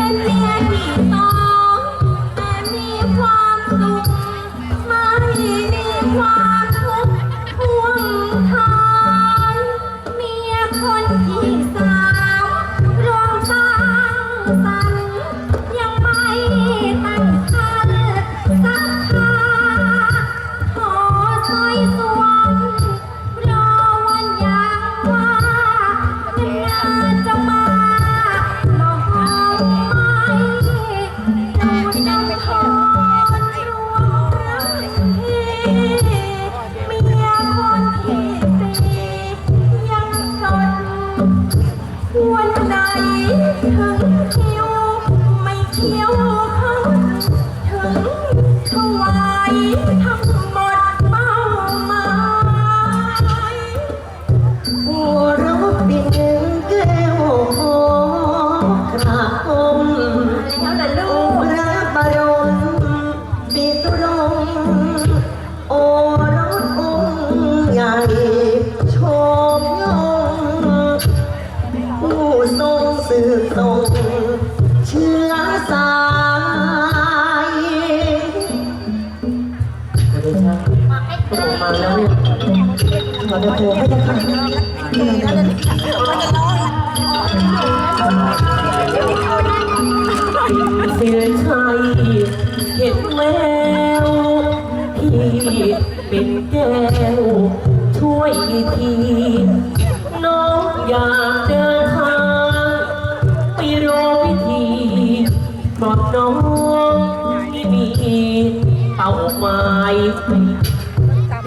something I ขอเดินตัวให้ได้ค่ะเสียชัยเห็นแววพี่เป็นแก้วช่วยทีน้องอยากเดินทางไปรอพิธีบอกน้องที่มีเป้าหมาย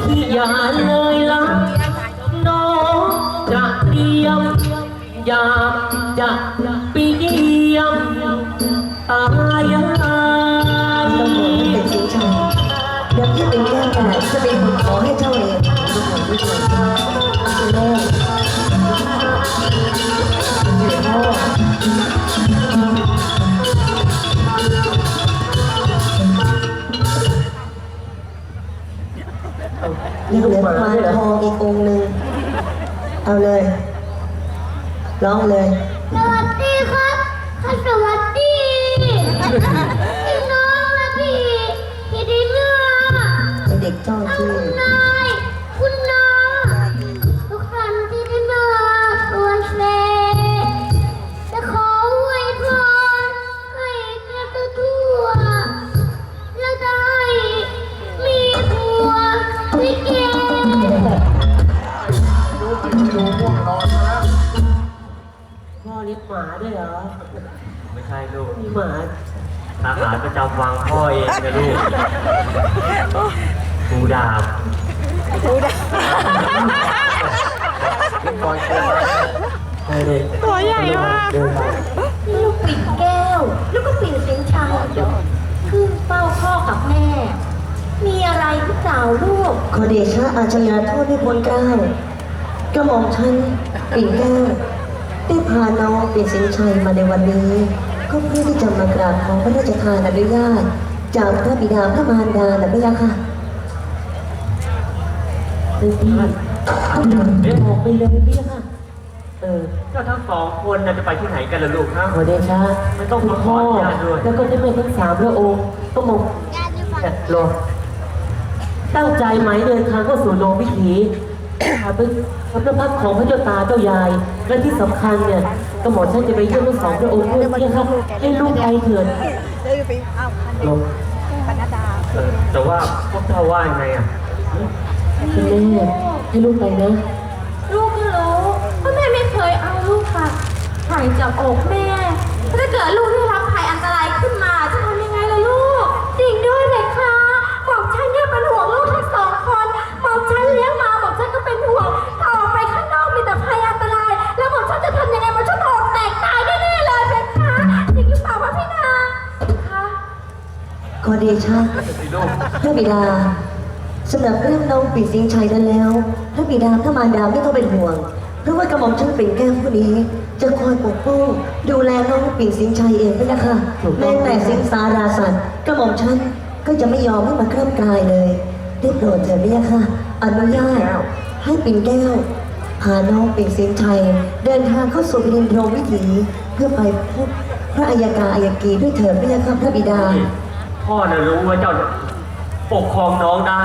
พี่อย่าเลยละ ยากจะไปเยี่ยมตายายเป็นสิงชัยเดี๋ยวพี่เป็นแก้วแต่จะเป็นคนขอให้เจ้าเองทุกคนทุกคนแม่เดี๋ยวพ่อยังเหลือประมาณทองอีกองค์หนึ่งเอาเลย ร้องเลย สวัสดีครับค่ะสวัสดีพี่น้องและพี่พี่ดิเมื่อเป็นเด็กเจ้าทั้งชื่อ พ่อเลี้ยงหมาด้วยเหรอ ไม่ใช่ลูกมีหมาทหารประจำวังพ่อเองนะลูกครูดาบครูดาบใช่เลยตัวใหญ่มากเดินมาลูกปิ่นแก้ว แล้วก็ปิ่นเสียงชัยขึ้นเฝ้าพ่อกับแม่ มีอะไรหรือเปล่าลูก ขอเดชะอาชญาโทษให้พ้นเกล้าวกระหม่อมฉันปิ่นแก้ว ได้พาน้องปิ่นสิงชัยมาในวันนี้ ก็เพื่อที่จะมากราบขอพระราชทานอนุญาต จากพระบิดาพระมารดานะพี่ยะค่ะเป็นพี่บอกไปเลยพี่ยะค่ะ เออก็ทั้งสองคนน่ะจะไปที่ไหนกันล่ะลูกฮะขอเดชะไม่ต้องคุณพ่อขออนุญาตด้วยแล้วก็ได้แม่ทั้งสามพระองค์ก็มองรอตั้งใจไหมเดินทางเข้าสู่โรงพิธี หาเป็นพระพักตร์ของพระเจ้าตาเจ้ายาย และที่สำคัญเนี่ยก็หมอท่านจะไปเยี่ยมทั้งสองพระองค์ด้วยเนี่ยครับให้ลูกไปเถิดลงเออแต่ว่าพวกเจ้าว่ายังไงอะคุณแม่ให้ลูกไปนะ ลูกก็รู้ว่าแม่ไม่เคยเอาลูกค่ะห่างจากอกแม่ถ้าเกิดลูกได้รับภัยอันตรายขึ้นมาจะทำยังไงล่ะลูก จริงด้วยเลยค่ะ เป็นห่วงถ้าออกไปข้างนอกมีแต่ภัยอันตราย แล้วบอฉันจะทำยังไงบอกฉันออกแตกตายแน่ๆเลยเพคะจริงหรือเปล่าพระพี่นางคะขอเดชะสิลูกพระบิดาสำหรับเรื่องน้องปีสิงชัยนั้นแล้วพระบิดาพระมารดาไม่ต้องเป็นห่วง เพราะว่ากระหม่อมฉันเป็นแก้วผู้นี้ จะคอยปกป้องดูแลน้องปีสิงชัยเองด้วยนะคะ แม้แต่สิงสาราสัตว์กระหม่อมฉันก็จะไม่ยอมให้มาเคลื่อนกายเลยได้โปรดเถิดเนี่ยค่ะอนุญาต ให้ปิ่นแก้ว พาน้องปิ่นสิงชัย เดินทางเข้าสู่แผ่นดินพรหมวิถี เพื่อไปพบพระอัยการอัยกีด้วยเถิดเนี่ยค่ะพระบิดา พ่อน่ะรู้ว่าเจ้าปกครองน้องได้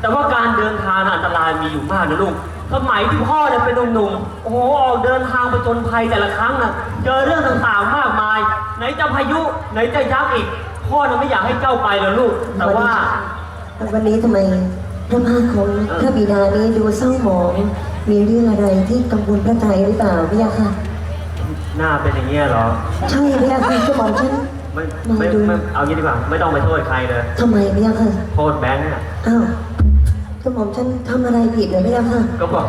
แต่ว่าการเดินทางน่ะอันตรายมีอยู่มากนะลูกสมัยที่พ่อเนี่ยเป็นหนุ่มๆ โอ้โหออกเดินทางไปจนภัยแต่ละครั้งน่ะเจอเรื่องต่างๆมากมาย ไหนจะพายุ ไหนจะยักษ์อีก พ่อน่ะไม่อยากให้เจ้าไปเลยลูก แต่ว่า วันนี้ทำไม พระภาคของพระบิดานี้ดูเศร้าหมอง มีเรื่องอะไรที่กังวลพระใจหรือเปล่าพี่ยาค่ะ หน้าเป็นอย่างเงี้ยเหรอ ใช่พี่ยาค่ะก็บอกฉัน ไม่ไม่ไม่ เอางี้ดีกว่า ไม่ต้องไปโทษใครเลย ทำไมพี่ยาค่ะ โทษแบงค์น่ะอ้าวก็บอกฉันทำอะไรผิดเหรอพี่ยาค่ะ ก็บอก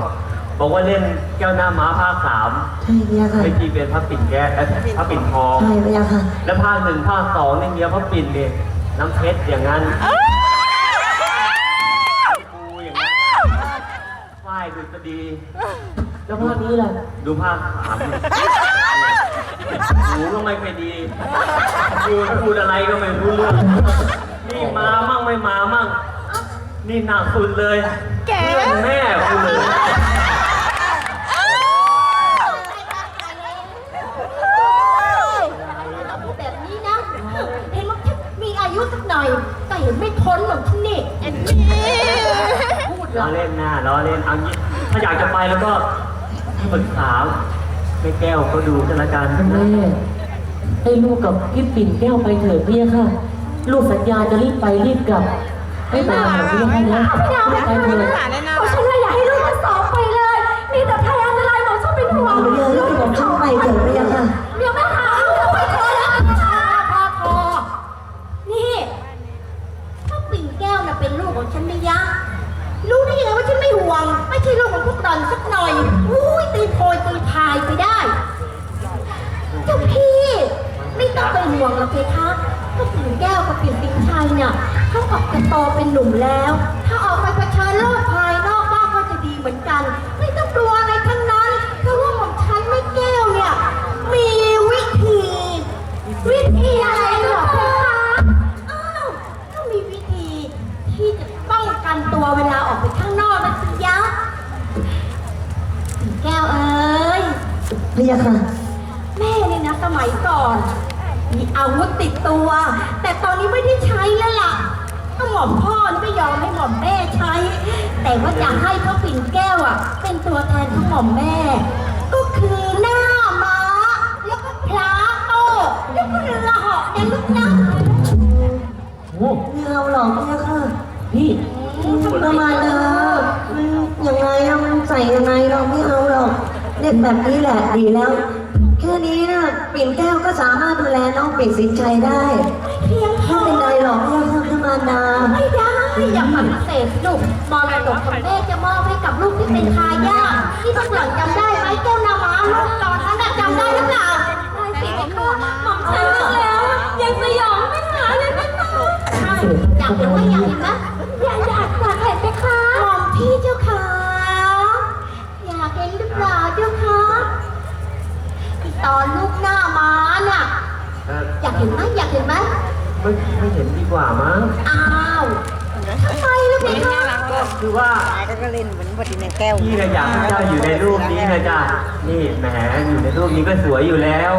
บอกว่าเล่นแก้วหน้าม้าภาคสามใช่พี่ยาค่ะให้ทีเป็นพระปิ่นแก้วเอ้ยพระปิ่นทอง ใช่พี่ยาค่ะ แล้วภาคหนึ่งภาคสองนี่เมียพระปิ่นเนี่ยน้ำเพชรอย่างนั้น แล้วภาพนี้ล่ะดูภาพขามหูก็ไม่ค่อยดีพูดพูดอะไรก็ไม่รู้เรื่องนี่มามั่งไม่มามั่ง นี่หนักสุดเลยแกแม่คุณเลยแบบนี้นะ เห็นว่าฉันมีอายุสักหน่อย แต่ยังไม่พ้นหรอกที่นี่พูดเหรล้ออเล่นหน้าล้อเล่นเอางี้ ถ้าอยากจะไปแล้วก็ปรึกษาแม่แก้วก็ดูกันละกันแม่ให้ลูกกับพี่ปิ่นแก้วไปเถิดพี่ค่ะ ลูกสัญญาจะรีบไปรีบกลับไม่ไปหาพี่ให้นะพี่ดาวไปไม่เถิด อนสักหน่อย อุ้ยตีโพยตีพายไปได้ เจ้าพี่ ไม่ต้องเป็นห่วงหรอกเพคะถ้าฝแก้วกับปิ่นปิงชัยเนี่ยเขาออกจะโตเป็นหนุ่มแล้ว ถ้าออกไปเผชิญโลกภายนอกบ้างก็จะดีเหมือนกัน พี่ค่ะ แม่เนี่ยนะสมัยก่อน มีอาวุธติดตัว แต่ตอนนี้ไม่ได้ใช้แล้วล่ะก็หม่อมพ่อนี่ไม่ยอมให้หม่อมแม่ใช้ แต่ว่าอยากให้พระปิ่นแก้วอะ เป็นตัวแทนของหม่อมแม่ ก็คือหน้าม้า แล้วก็พลาโต้แล้วก็เรือเหาะเนี่ยลูกนะโอ้ไม่เอาหรอกพี่ค่ะพี่ประมาณเดิมมันยังไงอะมันใส่ยังไงเราไม่เอาหรอก เด็กแบบนี้แหละดีแล้ว แค่นี้นะปิ่นแก้วก็สามารถดูแลน้องปิ่นสินใจได้เพียงพไม่อเป็นไรหรอกพี่ค่ะธรรมดาไม่ได้อย่าปฏิเสธลูกมรดกของแม่จะมอบให้กับลูกที่เป็นทายาทที่ต้องหลังจำได้ไหมแก้วนำ ห็นไหมอยากเห็นไหมไม่ไม่เห็นดีกว่ามั้งอ้าวทำไมล่ะพี่คะก็คือว่าก็เล่นเหมือนบดินแก้วพี่นะอยากให้เจ้าอยู่ในรูปนี้นะจ้ะนี่แหมอยู่ในรูปนี้ก็สวยอยู่แล้ว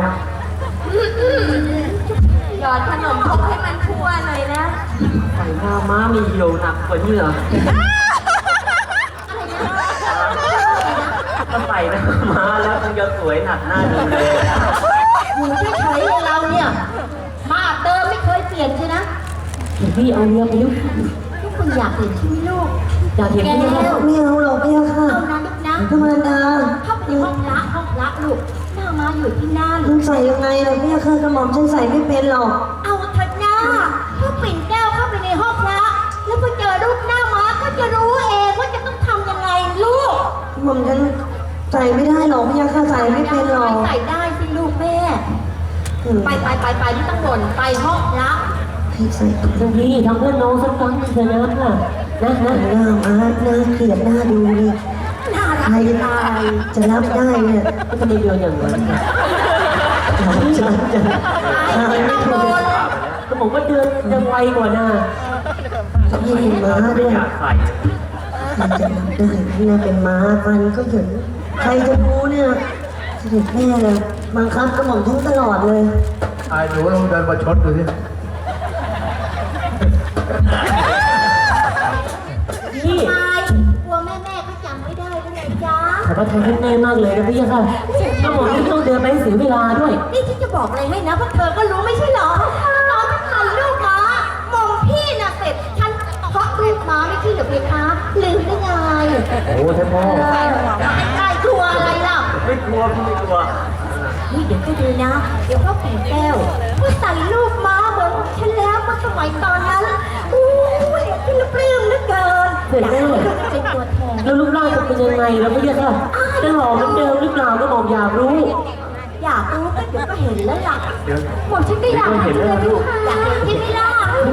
หยอดขนมครกให้มันทั่วหน่อยนะใส่หน้าม้ามีเหี่ยวหนักกว่านี้เหรอถ้าใส่หน้าม้าแล้วคงจะสวยหนักหน้าดูเลยอยู่เฉยๆเราเนี่ยมาเดิมไม่เคยเปลี่ยนใช่นะพี่เอาเรือไปลูกทุกคนอยากเห็นใช่ไหมลูกอยากเห็นพี่ค่ะไม่เอาหรอกพี่ค่ะเอานะลูกนะธรรมดาเข้าไปห้องพระห้องพระลูกหน้ามาอยู่ที่หน้าลูมักนใส่ยังไงล่ะพี่ค่ะกระหม่อมฉันใส่ไม่เป็นหรอกเอาเถิดหน้าถ้าปิ่นแก้วเข้าไปในห้องพระแล้วพอเจอรูปหน้ามาก็จะรู้เองว่าจะต้องทำยังไงลูกหม่อมฉันใส่ไม่ได้หรอกพี่ค่ะใส่ไม่เป็นหรอกใส่ได้สิลูกแม่ ไปไปไปไปไม่ต้องบ่นไปห้องพระให้ใส่ทุกพี่ทำเพื่อนน้องสักครั้งเถอะนะค่ะนะนะหน้ามาหน้าเกลียดหน้าดูดิน่ารัใครกตายจะรับได้เนี่ยก็จะมีเดียวอย่างนั้นค่ะจะจะไม่ต้องบ่นก็บอกว่าเดือนจะไวกว่าน่ะนี่ม้าไม่ด้วยอยากใส่มันจะรับได้ที่น่าเป็นม้าฟันก็ถึงใครจะรู้เนี่ยเสด็จแม่เลยบังคับกระหม่อมทั้งตลอดเลย ไอ้หนูลองเดินมาชดดูสิ พระทัยท่านแม่มากเลยนะพี่ค่ะกระหม่อมที่ต้องเดินไปให้เสียเวลาด้วย นี่ฉันจะบอกอะไรให้นะพวกเธอก็รู้ไม่ใช่เหรอตอนที่ทันลูกม้ามองพี่น่ะเสร็จฉันเพราะลูกม้าไม่ใช่เหรือเพคะลืมได้ไงโอ้ท่านพ่อเออไม่ใช่กลัวอะไรล่ะ ไม่กลัวพี่ไม่กลัวนี่เดี๋ยวก็ดูนะ เดี๋ยวพ่อผีแก้วก็ใส่ลูกม้าเหมือนฉันแล้วเมื่อสมัยตอนนั้นอุ้ยพี่ปลื้มเหลือเกินเสร็จอยาก แล้ให้วลูกเป็นตัวแทนแล้วรูปร่างจะเป็นยังไงแล้วพี่ค่ะจะหล่อเหมือนเดิมหรือเปล่าก็บอกอยากรู้ อยากรู้ก็เดี๋ยวก็เห็นแล้วล่ะเดี๋ยวหมดฉันก็อยากเห็นแล้วนะลูกอยากเห็นใช่ไหมล่ะ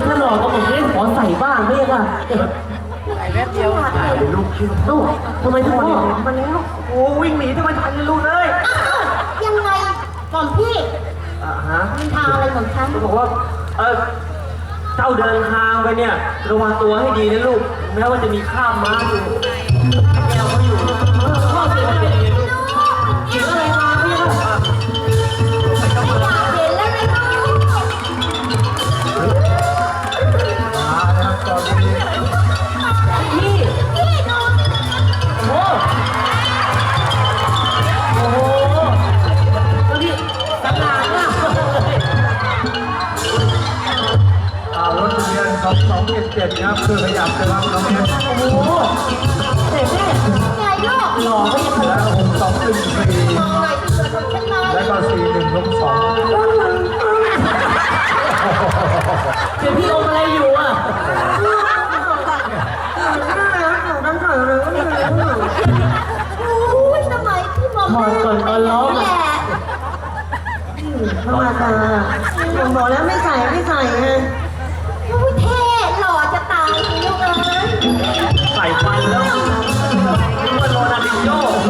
ถ้าหล่อก็ผมจะได้ขอใส่บ้างพี่ค่ะไแป๊บเดียวอยากเห็นเป็นลูกชิ้นเอ้าทำไมถึงพ่อมาแล้วโอ้วิ่งหนีทำไมทันเลยลูกเอ้ยอ้าวยังไงก่อนพี่อ่าฮะมันทางอะไรของฉันเขาบอกว่าเออเจ้าเดินทางไปเนี่ย ระวังตัวให้ดีนะลูกแม้ว่าจะมีข้ามม้าอยู่ แก้วเขาอยู่พ่อเสียใจเลยลูกเสียอะไรมาพี่ล่ะอยากเห็นแล้วนะลูกมาแล้วตอนนี้พี่พี่ดูโอ้โอ้โหนี่ต่ามากเลยอ่ารถทะเบียนสองสองเจ็ดเจ็ดครับคือขยับนะครับน้องเอ็มโอ้โห เด็กแม่ไงลูกหล่อไม่ยังแล้วหกสองหนึ่งสี่มองหน่อยที่เกิดของฉันเลยแล้วก็สี่หนึ่งลบสองเดี๋ยวพี่อมอะไรอยู่อะอุ้ยสมัยที่มองถอดก่อนตอนร้องแหอะละธรรมดาผมบอกแล้วไม่ใส่ไม่ใส่ไง โ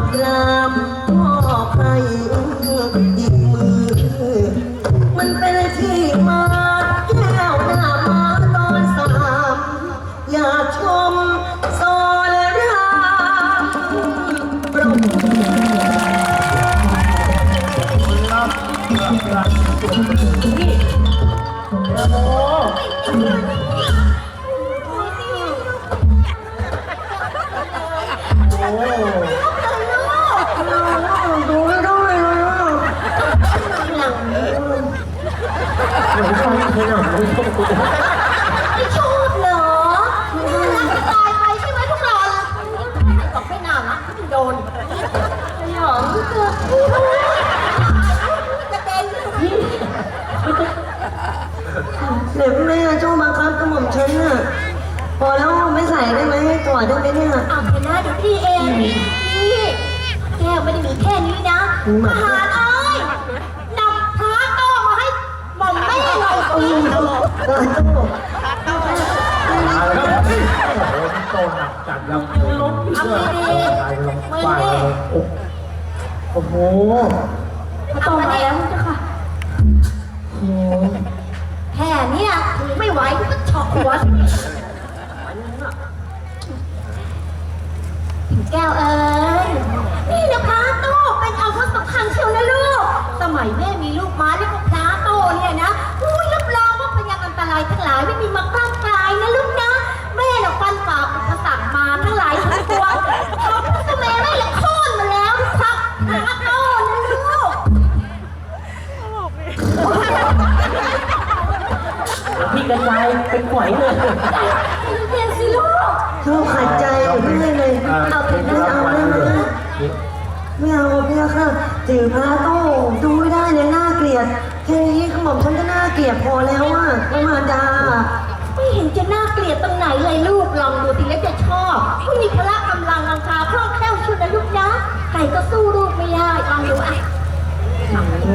ดราม ไม่ชอบเหรอน่ารักจะตายไปใช่ไหมพวกเราบอกไม่น่ารักที่โดนไอ้หอมเกิดกระเด็นเด็กแม่ช่วงบังคับกระหม่อมฉันน่ะพอแล้วไม่ใส่ได้ไหมให้กอดได้ไหมเนี่ย เอาเถอะนะเดี๋ยวพี่เองพี่แก้วไม่ได้มีแค่นี้นะทหาร โตหักจัดครับเอาไปดีตายลงไม่ป้ายดีลงโอ้โอ้โหเอามาแล้วเจ้าค่ะโอ้โหแค่เนี้ยถือไม่ไหวก็เฉาะหัวแก้วเอ้ยนี่นะพระโตเป็นอาวุธสำคัญเชียวนะลูก สมัยแม่มีลูกม้าเรียกว่าพระโตเนี่ยนะอุ้ยรับรองว่าพยานอันตรายทั้งหลายไม่มีมากล้งกายนะลูก นะแม่น่ะฟันฝ่าอุปสรรคมาทั้งหลายทั้งปวงทำให้สมัยแม่ละโค่นมาแล้วครับพระโตนลูกพี่กระจายเป็นไหวเลยเรียนสิลูกชอบขัดใจอยู่เรื่อยเลยเอาเถอะไม่เอาได้ไหมไม่เอาพี่ค่ะถือพระโต้ดูไม่ได้เลยน่าเกลียดแค่นี้ขมอมฉันก็น่าเกลียดพอแล้วอะพระมารดาไม่เห็นจะน่า เกลียดตรงไหนเลยลูกลองดูสิแล้วจะชอบไม่มีพละกำลังอังคาคล่องแคล่วชุดนะลูกนะใครก็สู้ลูกไม่ได้ลองดูอะ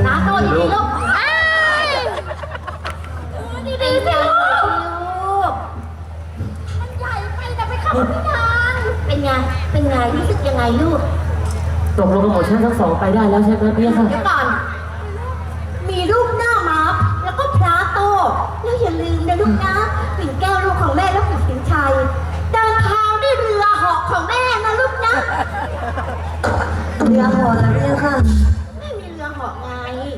นะโตดีๆลูกเอ้ยดีๆสิลูกมันใหญ่ไปแต่ไปเข้าไม่ทันเป็นไงเป็นไงรู้สึกยังไงลูกตกลงกับหมอฉันทั้งสองไปได้แล้วใช่ไหมพี่ค่ะ เดี๋ยวก่อน เรือหอแล้วพี่ค่ะ ไม่มีเรือเหาะไง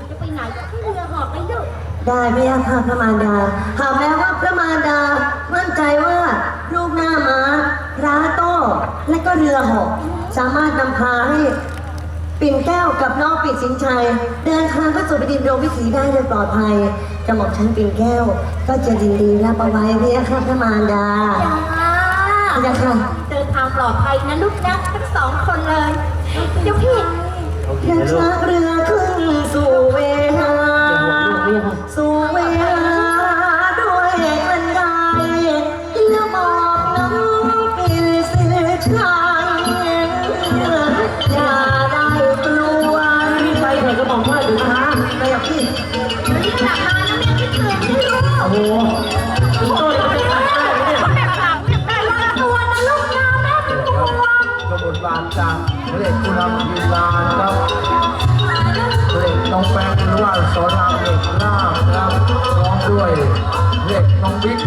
จะไปไหนก็ขึ้นเรือเหาะไปลูกได้พี่ค่ะพระมารดาหากแม้ว่าพระมารดามั่นใจว่ารูปหน้าม้าพระโต้ และก็เรือเหอกสามารถนำพาให้ปิ่นแก้วกับน้องปิ่นสินชัย เดินทางเข้าสู่แผ่นดินโดยวิถีได้โดยปลอดภัยกระหม่อมชั้นปิ่นแก้ว ก็จะยินดีรับเอาไว้เรียกข้าพระมารดาจ้าจ้าค่ะ เดินทางปลอดภัยนะลูกนะทั้งสองคนเลย เดี๋ยวพี่โอเคยังนะลูกชักเรือขึ้นสู่เวหาอย่าห่วงลูกเรียกค่ะสู่เวหาด้วยกันไดแล้วบอกน้องปิ่นสินชัยอย่าได้กลัวรีบไปเถอะกระหม่อมว่าเดี๋ยวนะไปกับพี่รีบกลับมานะแม่ไม่ตื่นไม่รู้โอ้โหต้นจะไปตัดได้ไหมเนี่ยแม่กลับแต่ละตัวนกนะแม่ เป็นห่วงกบฏบานจากพระเอกคุณรำยืนลานครับพระเอกน้องแป้งหรือว่าสอนรามเอกลาบครับร้องด้วยพระเอกน้องบิ๊ก